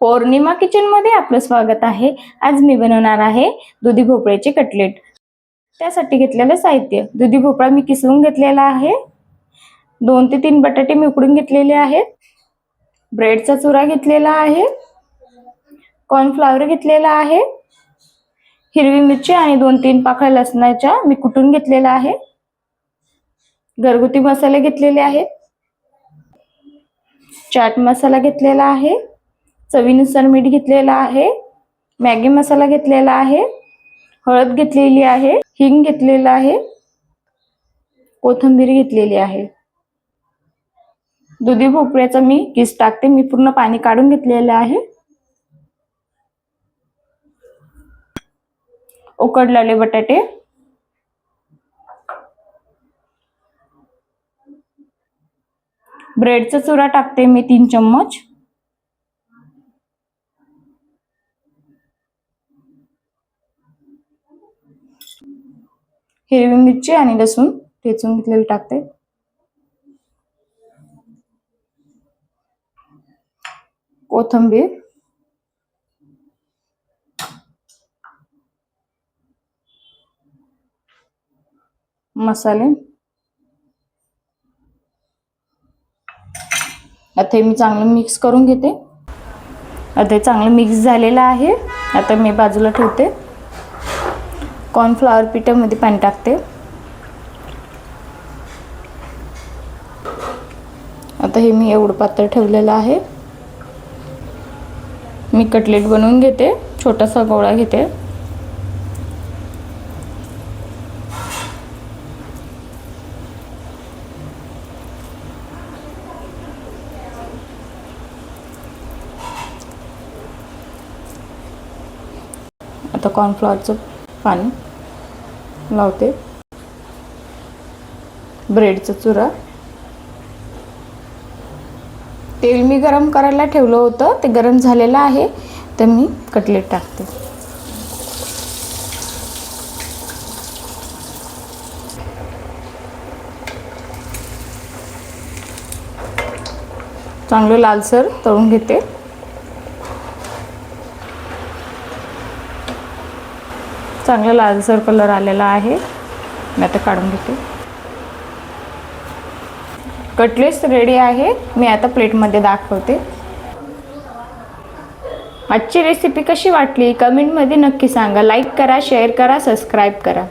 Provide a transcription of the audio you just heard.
पौर्णिमा किचनमध्ये आपलं स्वागत आहे. आज मी बनवणार आहे दुधी भोपळ्याचे कटलेट त्यासाठी घेतलेलं साहित्य. दुधी भोपळा मी किसवून घेतलेला आहे. दोन ते तीन बटाटे मी उकडून घेतलेले आहेत. ब्रेडचा चुरा घेतलेला आहे. कॉर्नफ्लावर घेतलेला आहे. हिरवी मिरची आणि दोन तीन पाकळ्या लसणाच्या मी कुटून घेतलेला आहे. घरगुती मसाले घेतलेले आहेत. चाट मसाला घेतलेला आहे. चवीनुसार मीठ घेतलेला आहे मॅगी मसाला घेतलेला आहे हळद घेतलेली आहे हिंग घेतलेलं आहे कोथिंबीर घेतलेली आहे. दुधी भोपळ्याचा मी किस टाकते मी पूर्ण पाणी काढून घेतलेलं आहे. उकडलेले बटाटे. ब्रेडचा चुरा टाकते मी तीन चम्मच. हिरवी मिरची आणि लसूण ठेचून घेतलेलं टाकते. कोथंबीर. मसाले. आता हे मी चांगलं मिक्स करून घेते. आता हे चांगलं मिक्स झालेलं आहे. आता मी बाजूला ठेवते. कॉर्नफ्लॉवर पिठामध्ये पाणी टाकते. आता हे मी एवढं पातळ ठेवलेलं आहे. मी कटलेट बनवून घेते छोटासा गोळा घेते. आता कॉर्नफ्लॉवरचं पाणी. लावते. ब्रेडचा चुरा. तेल मी गरम करायला ठेवलं होतं ते गरम झालेलं आहे तर मी कटलेट टाकते. चांगलं लालसर तळून घेते. चांगला लालसर कलर आलेला आहे. मी आता काढून घेते. कटलेट्स रेडी आहे मी आता प्लेटमध्ये दाखवते. आजची रेसिपी कशी वाटली? कमेंटमध्ये नक्की सांगा. लाईक करा शेअर करा सबस्क्राईब करा.